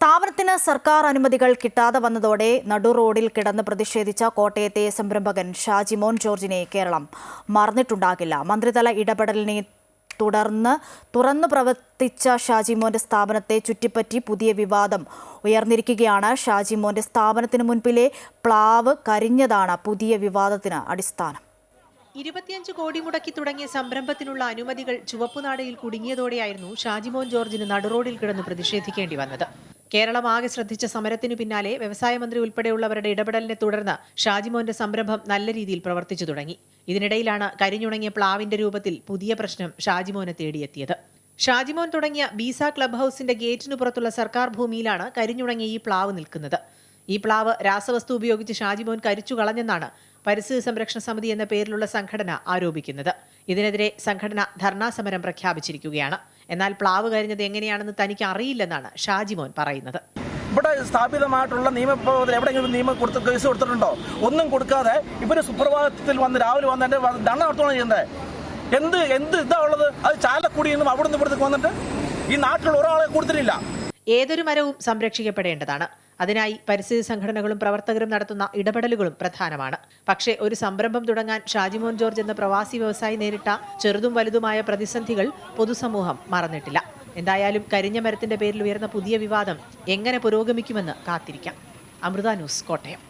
സ്ഥാപനത്തിന് സർക്കാർ അനുമതികൾ കിട്ടാതെ വന്നതോടെ നടു റോഡിൽ കിടന്ന് പ്രതിഷേധിച്ച കോട്ടയത്തെ സംരംഭകൻ ഷാജിമോൻ ജോർജിനെ കേരളം മറന്നിട്ടുണ്ടാകില്ല. മന്ത്രിതല ഇടപെടലിനെ തുടർന്ന് തുറന്നു പ്രവർത്തിച്ച ഷാജിമോന്റെ സ്ഥാപനത്തെ ചുറ്റിപ്പറ്റി പുതിയ വിവാദം ഉയർന്നിരിക്കുകയാണ്. ഷാജിമോന്റെ സ്ഥാപനത്തിന് മുൻപിലെ പ്ലാവ് കരിഞ്ഞതാണ് പുതിയ വിവാദത്തിന് അടിസ്ഥാനം. ഇരുപത്തിയഞ്ച് കോടി മുടക്കി തുടങ്ങിയ സംരംഭത്തിനുള്ള അനുമതികൾ ചുവപ്പുനാടയിൽ കുടുങ്ങിയതോടെയായിരുന്നു ഷാജിമോൻ ജോർജിന് നടുറോഡിൽ കിടന്ന് പ്രതിഷേധിക്കേണ്ടി വന്നത്. കേരളം ആകെ ശ്രദ്ധിച്ച സമരത്തിനു പിന്നാലെ വ്യവസായ മന്ത്രി ഉൾപ്പെടെയുള്ളവരുടെ ഇടപെടലിനെ തുടർന്ന് ഷാജിമോന്റെ സംരംഭം നല്ല രീതിയിൽ പ്രവർത്തിച്ചു തുടങ്ങി. ഇതിനിടയിലാണ് കരിഞ്ഞുണങ്ങിയ പ്ലാവിന്റെ രൂപത്തിൽ പുതിയ പ്രശ്നം ഷാജിമോനെ തേടിയെത്തിയത്. ഷാജിമോൻ തുടങ്ങിയ ബീസ ക്ലബ് ഹൌസിന്റെ ഗേറ്റിനു പുറത്തുള്ള സർക്കാർ ഭൂമിയിലാണ് കരിഞ്ഞുണങ്ങിയ ഈ പ്ലാവ് നിൽക്കുന്നത്. ഈ പ്ലാവ് രാസവസ്തു ഉപയോഗിച്ച് ഷാജിമോൻ കരിച്ചു കളഞ്ഞെന്നാണ് പരിസ്ഥിതി സംരക്ഷണ സമിതി എന്ന പേരിലുള്ള സംഘടന ആരോപിക്കുന്നത്. ഇതിനെതിരെ സംഘടന ധർണാ സമരം പ്രഖ്യാപിച്ചിരിക്കുകയാണ്. എന്നാൽ പ്ലാവ് കരിഞ്ഞത് എങ്ങനെയാണെന്ന് തനിക്ക് അറിയില്ലെന്നാണ് ഷാജിമോൻ പറയുന്നത്. ഇവിടെ സ്ഥാപിതമായിട്ടുള്ള നിയമപ്രവർത്തനം എവിടെയെങ്കിലും നിയമം കൊടുത്ത് കേസ് കൊടുത്തിട്ടുണ്ടോ? ഒന്നും കൊടുക്കാതെ ഇവർ സുപ്രഭാതത്തിൽ വന്ന് രാവിലെ വന്ന് എന്റെ ദണ്ണ നടത്തുകയാണ് ചെയ്യുന്നത് എന്ത് എന്ത് ഇതാ ഉള്ളത്? അത് ചാലക്കുടിയിൽ നിന്നും അവിടുന്ന് ഇവിടുന്ന് വന്നിട്ട് ഈ നാട്ടിലുള്ള ഒരാളെ കൊടുത്തിട്ടില്ല. ഏതൊരു മരവും സംരക്ഷിക്കപ്പെടേണ്ടതാണ്. അതിനായി പരിസ്ഥിതി സംഘടനകളും പ്രവർത്തകരും നടത്തുന്ന ഇടപെടലുകളും പ്രധാനമാണ്. പക്ഷേ ഒരു സംരംഭം തുടങ്ങാൻ ഷാജിമോൻ ജോർജ് എന്ന പ്രവാസി വ്യവസായി നേരിട്ട ചെറുതും വലുതുമായ പ്രതിസന്ധികൾ പൊതുസമൂഹം മറന്നിട്ടില്ല. എന്തായാലും കരിഞ്ഞ മരത്തിന്റെ പേരിൽ ഉയർന്ന പുതിയ വിവാദം എങ്ങനെ പുരോഗമിക്കുമെന്ന് കാത്തിരിക്കാം. അമൃത ന്യൂസ് കോട്ടയം.